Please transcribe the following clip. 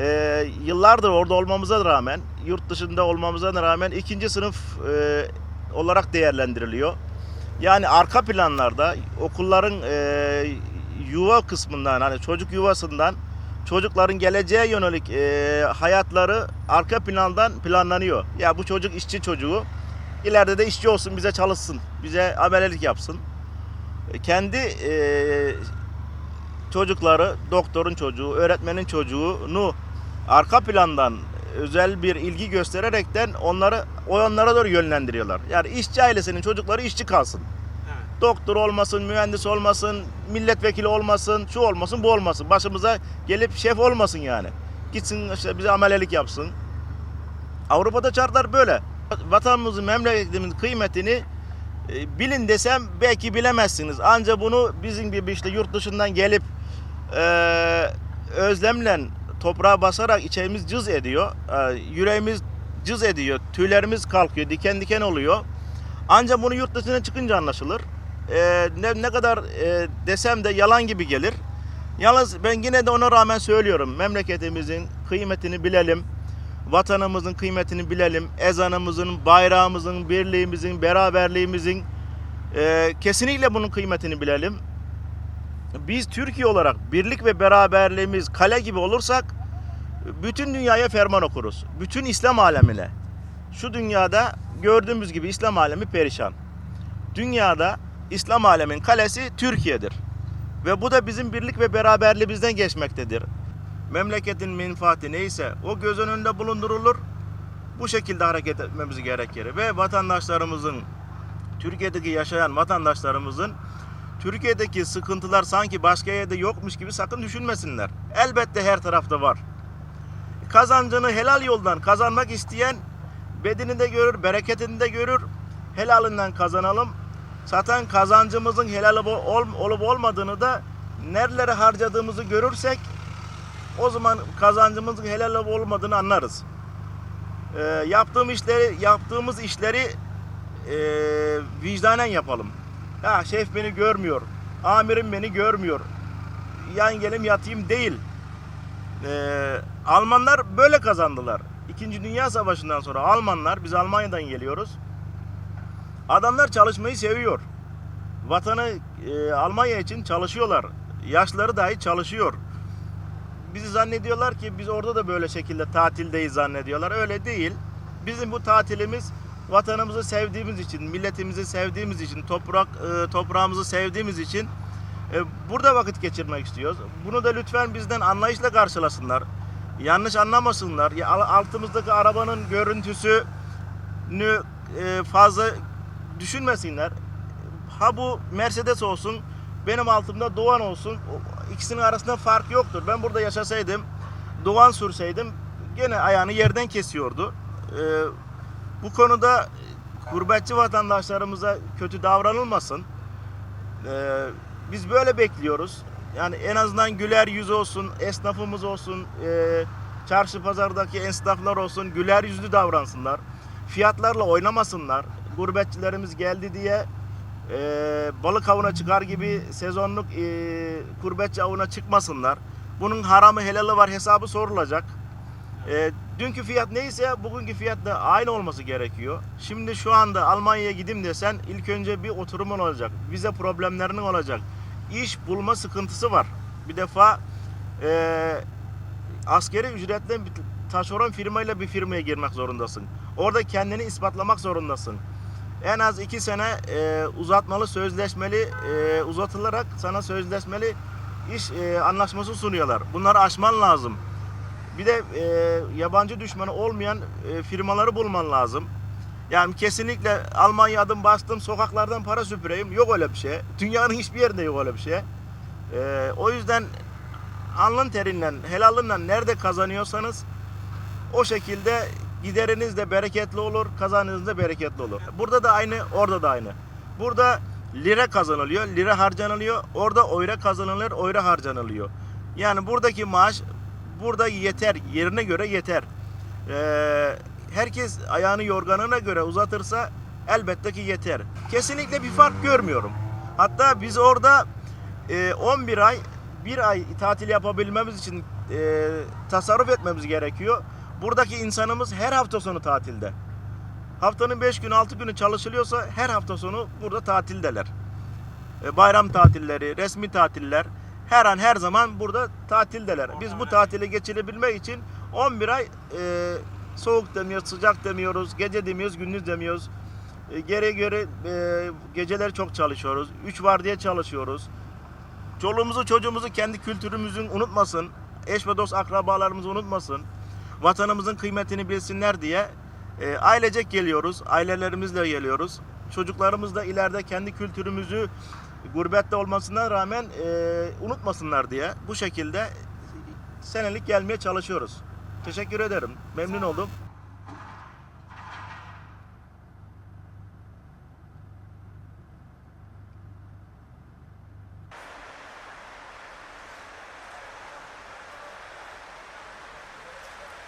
Ee, yıllardır orada olmamıza rağmen, yurt dışında olmamıza rağmen ikinci sınıf e, olarak değerlendiriliyor. Yani arka planlarda okulların e, yuva kısmından hani çocuk yuvasından çocukların geleceğe yönelik e, hayatları arka plandan planlanıyor. Ya bu çocuk işçi çocuğu ileride de işçi olsun bize çalışsın, bize amelelik yapsın. E, Kendi e, çocukları, doktorun çocuğu, öğretmenin çocuğunu arka plandan özel bir ilgi göstererekten onları o yönlere doğru yönlendiriyorlar. Yani işçi ailesinin çocukları işçi kalsın. Evet. Doktor olmasın, mühendis olmasın, milletvekili olmasın, şu olmasın, bu olmasın. Başımıza gelip şef olmasın yani. Gitsin işte bize amelelik yapsın. Avrupa'da şartlar böyle. Vatanımızın, memleketimizin kıymetini e, bilin desem belki bilemezsiniz. Ancak bunu bizim gibi işte yurt dışından gelip e, özlemle toprağa basarak içimiz cız ediyor. E, yüreğimiz cız ediyor. Tüylerimiz kalkıyor, diken diken oluyor. Ancak bunu yurt dışına çıkınca anlaşılır. E, ne, ne kadar e, desem de yalan gibi gelir. Yalnız ben yine de ona rağmen söylüyorum. Memleketimizin kıymetini bilelim. Vatanımızın kıymetini bilelim. Ezanımızın, bayrağımızın, birliğimizin, beraberliğimizin e, kesinlikle bunun kıymetini bilelim. Biz Türkiye olarak birlik ve beraberliğimiz kale gibi olursak bütün dünyaya ferman okuruz. Bütün İslam alemine. Şu dünyada gördüğümüz gibi İslam alemi perişan. Dünyada İslam alemin kalesi Türkiye'dir. Ve bu da bizim birlik ve beraberliğimizden geçmektedir. Memleketin menfaati neyse o göz önünde bulundurulur. Bu şekilde hareket etmemiz gerekir. Ve vatandaşlarımızın, Türkiye'deki yaşayan vatandaşlarımızın Türkiye'deki sıkıntılar sanki başka yerde yokmuş gibi sakın düşünmesinler. Elbette her tarafta var. Kazancını helal yoldan kazanmak isteyen bedeni de görür, bereketini de görür. Helalinden kazanalım. Zaten kazancımızın helal ol- olup olmadığını da nerelere harcadığımızı görürsek o zaman kazancımızın helal olup olmadığını anlarız. Ee, yaptığım işleri, yaptığımız işleri e, vicdanen yapalım. Ya şef beni görmüyor, amirim beni görmüyor, yan gelim yatayım değil. Ee, Almanlar böyle kazandılar. İkinci Dünya Savaşı'ndan sonra Almanlar, biz Almanya'dan geliyoruz. Adamlar çalışmayı seviyor. Vatanı e, Almanya için çalışıyorlar. Yaşları dahi çalışıyor. Bizi zannediyorlar ki biz orada da böyle şekilde tatildeyiz zannediyorlar. Öyle değil. Bizim bu tatilimiz vatanımızı sevdiğimiz için, milletimizi sevdiğimiz için, toprak e, toprağımızı sevdiğimiz için e, burada vakit geçirmek istiyoruz. Bunu da lütfen bizden anlayışla karşılasınlar. Yanlış anlamasınlar. Ya, al- altımızdaki arabanın görüntüsünü e, fazla düşünmesinler. Ha bu Mercedes olsun, benim altımda Doğan olsun. İkisinin arasında fark yoktur. Ben burada yaşasaydım, Doğan sürseydim gene ayağını yerden kesiyordu. Ee, bu konuda gurbetçi vatandaşlarımıza kötü davranılmasın. Ee, biz böyle bekliyoruz. Yani en azından güler yüz olsun, esnafımız olsun, e, çarşı pazardaki esnaflar olsun güler yüzlü davransınlar. Fiyatlarla oynamasınlar. Gurbetçilerimiz geldi diye e, balık avına çıkar gibi sezonluk e, gurbetçi avına çıkmasınlar. Bunun haramı helalı var hesabı sorulacak. E, dünkü fiyat neyse bugünkü fiyat da aynı olması gerekiyor. Şimdi şu anda Almanya'ya gideyim desen ilk önce bir oturumun olacak. Vize problemlerinin olacak. İş bulma sıkıntısı var. Bir defa e, askeri ücretle taşeron firmayla bir firmaya girmek zorundasın. Orada kendini ispatlamak zorundasın. En az iki sene e, uzatmalı sözleşmeli e, uzatılarak sana sözleşmeli iş e, anlaşması sunuyorlar. Bunları aşman lazım. Bir de e, yabancı düşmanı olmayan e, firmaları bulman lazım. Yani kesinlikle Almanya adım bastım sokaklardan para süpüreyim. Yok öyle bir şey. Dünyanın hiçbir yerinde yok öyle bir şey. E, o yüzden alın terinden, helalından nerede kazanıyorsanız o şekilde gideriniz de bereketli olur, kazanınız da bereketli olur. Burada da aynı, orada da aynı. Burada lira kazanılıyor, lira harcanılıyor. Orada oyra kazanılır, oyra harcanılıyor. Yani buradaki maaş burada yeter, yerine göre yeter. Ee, herkes ayağını yorganına göre uzatırsa elbette ki yeter. Kesinlikle bir fark görmüyorum. Hatta biz orada e, 11 ay, bir ay tatil yapabilmemiz için e, tasarruf etmemiz gerekiyor. Buradaki insanımız her hafta sonu tatilde. Haftanın 5 günü 6 günü çalışılıyorsa her hafta sonu burada tatildeler. E, bayram tatilleri, resmi tatiller her an her zaman burada tatildeler. Biz bu tatili geçirebilmek için 11 ay e, soğuk demiyoruz, sıcak demiyoruz, gece demiyoruz, gündüz demiyoruz. E, geri göre e, geceler çok çalışıyoruz. 3 var diye çalışıyoruz. Çoluğumuzu çocuğumuzu kendi kültürümüzün unutmasın. Eş ve dost akrabalarımızı unutmasın. Vatanımızın kıymetini bilsinler diye e, ailecek geliyoruz. Ailelerimizle geliyoruz. Çocuklarımız da ileride kendi kültürümüzü gurbette olmasına rağmen e, unutmasınlar diye bu şekilde senelik gelmeye çalışıyoruz. Teşekkür ederim. Memnun oldum.